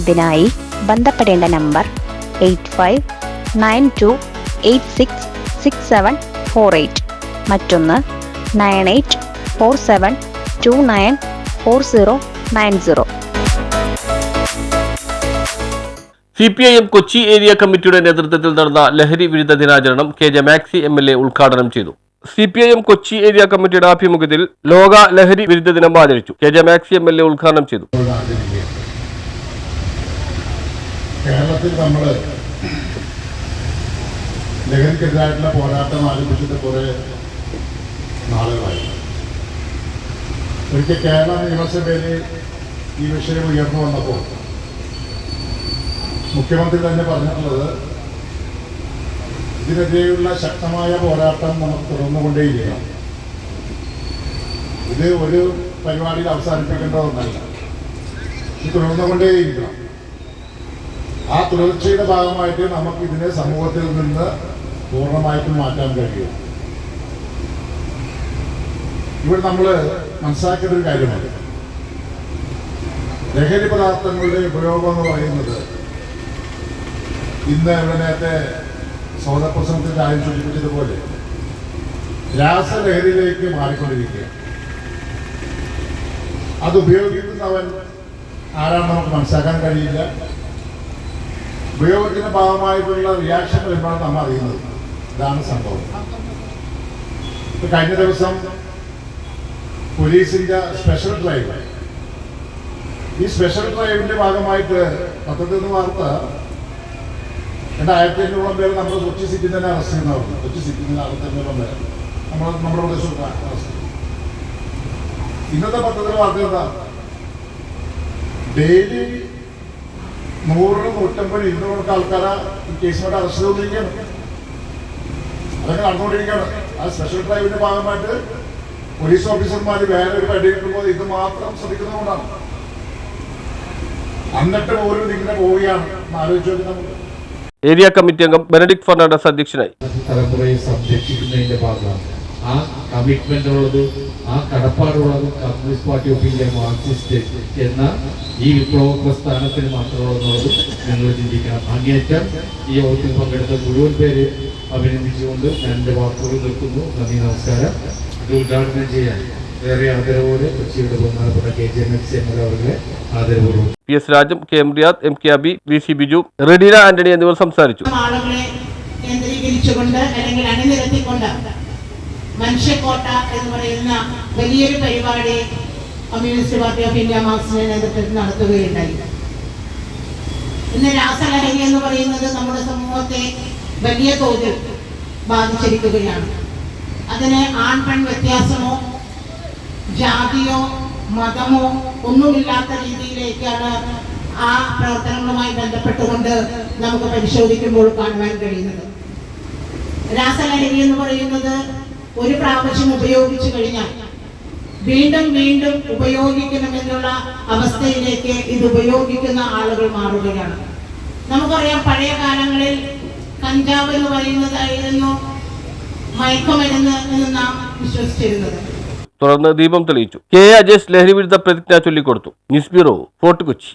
ഇതിനായി ബന്ധപ്പെടേണ്ട number eight five nine two eight six six seven four eight. മറ്റൊന്ന് nine eight four seven two nine four zero nine zero. C P I M Kochi area കമ്മിറ്റിയുടെ നേതൃത്വത്തിൽ നടന്ന ലഹരി വിരുദ്ധ ദിനാചരണം K J Maxy M L A ഉദ്ഘാടനം ചെയ്തു. C P I M Kochi area കമ്മിറ്റിയുടെ ആഭിമുഖ്യത്തിൽ ലോക ലഹരി വിരുദ്ധ ദിനം ആചരിച്ചു. K J Maxy M L A ഉദ്ഘാടനം ചെയ്തു. കേരളത്തിൽ നമ്മൾ ലഹരിക്കെതിരായിട്ടുള്ള പോരാട്ടം ആരംഭിച്ചിട്ട് കുറേ നാളുകളായി. ഒരിക്കൽ കേരള നിയമസഭയിൽ ഈ വിഷയം ഉയർന്നു വന്നപ്പോൾ മുഖ്യമന്ത്രി തന്നെ പറഞ്ഞിട്ടുള്ളത് ഇതിനെതിരെയുള്ള ശക്തമായ പോരാട്ടം നമുക്ക് തുടർന്നുകൊണ്ടേയിരിക്കണം. ഇത് ഒരു പരിപാടിയിൽ അവസാനിപ്പിക്കേണ്ട ഒന്നല്ല ഇത് തുടർന്നുകൊണ്ടേയിരിക്കണം. ആ തുടർച്ചയുടെ ഭാഗമായിട്ട് നമുക്ക് ഇതിനെ സമൂഹത്തിൽ നിന്ന് പൂർണമായിട്ടും മാറ്റാൻ കഴിയും. ഇവിടെ നമ്മൾ മനസ്സിലാക്കേണ്ട ഒരു കാര്യമാണ് ലഹരി പദാർത്ഥങ്ങളുടെ ഉപയോഗം എന്ന് പറയുന്നത് ഇന്ന് ഇവിടെ നേരത്തെ സൗദപ്രസംഗത്തിൽ ആയം സൂചിപ്പിച്ചതുപോലെ രാസലഹരിയിലേക്ക് മാറിക്കൊണ്ടിരിക്കുക അത് ഉപയോഗിക്കുന്നവൻ ആരാണെന്ന് നമുക്ക് മനസ്സിലാക്കാൻ കഴിയില്ല. ഉപയോഗത്തിന്റെ ഭാഗമായിട്ടുള്ള റിയാക്ഷൻ വരുമ്പോഴാണ് നമ്മൾ അറിയുന്നത്. ഇതാണ് സംഭവം. കഴിഞ്ഞ ദിവസം പോലീസിന്റെ സ്പെഷ്യൽ ഡ്രൈവ് ഈ സ്പെഷ്യൽ ഡ്രൈവിന്റെ ഭാഗമായിട്ട് പത്രത്തിൽ നിന്ന് വാർത്ത രണ്ടായിരത്തി അഞ്ഞൂറോളം പേര് നമ്മുടെ കൊച്ചി സിറ്റി തന്നെ അറസ്റ്റ് ചെയ്യുന്നവരുണ്ട്. കൊച്ചി സിറ്റിയിൽ ആയിരത്തി അഞ്ഞൂറോളം പേര് നമ്മൾ നമ്മുടെ പ്രദേശത്ത് അറസ്റ്റ് ഇന്നത്തെ പത്രത്തിൽ വാർത്ത എന്താ? ഡെയിലി നൂറ് നൂറ്റമ്പത് ഇരുന്നൂറ് ആൾക്കാരെ ഈ കേസുമായിട്ട് അറസ്റ്റ് ചെയ്തുകൊണ്ടിരിക്കുകയാണ്. അതൊക്കെ നടന്നുകൊണ്ടിരിക്കുകയാണ്. ആ സ്പെഷ്യൽ ഡ്രൈവിന്റെ ഭാഗമായിട്ട് പോലീസ് ഓഫീസർമാര് വേറെ ഒരു പടി കിട്ടുമ്പോൾ ഇത് മാത്രം ശ്രദ്ധിക്കുന്നതുകൊണ്ടാണ്. എന്നിട്ട് പോലും ഇങ്ങനെ പോവുകയാണ് ആലോചിച്ചു നമുക്ക് ഏരിയ കമ്മിറ്റി അംഗം ബെനഡിക് ഫെർണാണ്ടസ് അധ്യക്ഷനായി. തലമുറയെ സംരക്ഷിക്കുന്നതിന്റെ ഭാഗമാണ്. ആ കമ്മിറ്റ്മെന്റ് ഉള്ളത് ആ കടപ്പാടുള്ളത് communist party of India marxist എന്ന ഈ വിപ്ലവ പ്രസ്ഥാനത്തിന് മാത്രമുള്ളത് ഞങ്ങൾ ചിന്തിക്കണം. അങ്ങേറ്റം ഈ യോഗത്തിൽ പങ്കെടുത്ത മുഴുവൻ പേര് അഭിനന്ദിച്ചുകൊണ്ട് ഞാൻ എന്റെ വാക്കുകൾ നിൽക്കുന്നു നന്ദി നമസ്കാരം. ഇത് ഉദ്ഘാടനം ചെയ്യാൻ ഏറെ ആദരവോടെ കൊച്ചിയുടെ ബഹുമാനപ്പെട്ട K J M X M L അവരുടെ ആദരവോടും P S Rajam K M Riyad M K Abi V C Biju Redina Antony എന്നിവർ സംസാരിച്ചു. ആളുകളെ കേന്ദ്രീകരിച്ചുകൊണ്ട് അല്ലെങ്കിൽ അണിനിരത്തിക്കൊണ്ട് മനുഷ്യക്കോട്ട എന്ന് പറയുന്ന വലിയൊരു പരിപാടി കമ്മ്യൂണിസ്റ്റ് പാർട്ടി ഓഫ് ഇന്ത്യ മാർക്സിന്റെ നേതൃത്വത്തിൽ നടത്തുകയുണ്ടായി. ഇന്ന് രാസലഹരി എന്ന് പറയുന്നത് നമ്മുടെ സമൂഹത്തെ വലിയ തോതിൽ ബാധിച്ചിരിക്കുകയാണ്. അതിന് ആൺ പെൺ വ്യത്യാസമോ ജാതിയോ മതമോ ഒന്നുമില്ലാത്ത രീതിയിലേക്കാണ് ആ പ്രവർത്തനങ്ങളുമായി ബന്ധപ്പെട്ടുകൊണ്ട് നമുക്ക് പരിശോധിക്കുമ്പോൾ കാണുവാൻ കഴിയുന്നത്. രാസലഹരി എന്ന് പറയുന്നത് ഒരു പ്രാവശ്യം ഉപയോഗിച്ചു കഴിഞ്ഞാൽ വീണ്ടും വീണ്ടും ഉപയോഗിക്കണമെന്നുള്ള അവസ്ഥയിലേക്ക് ഇത് ഉപയോഗിക്കുന്ന ആളുകൾ മാറുകയാണ്. നമുക്കറിയാം പഴയ കാലങ്ങളിൽ കഞ്ചാവ് എന്ന് പറയുന്നതായിരുന്നു മയക്കുമരുന്ന് എന്ന് നാം വിശ്വസിച്ചിരുന്നത്. തുടർന്ന് ദീപം തെളിയിച്ചു. കെ അജേഷ് ലഹരി വിരുദ്ധ പ്രതിജ്ഞ ചൊല്ലിക്കൊടുത്തു. News bureau Fort Kochi.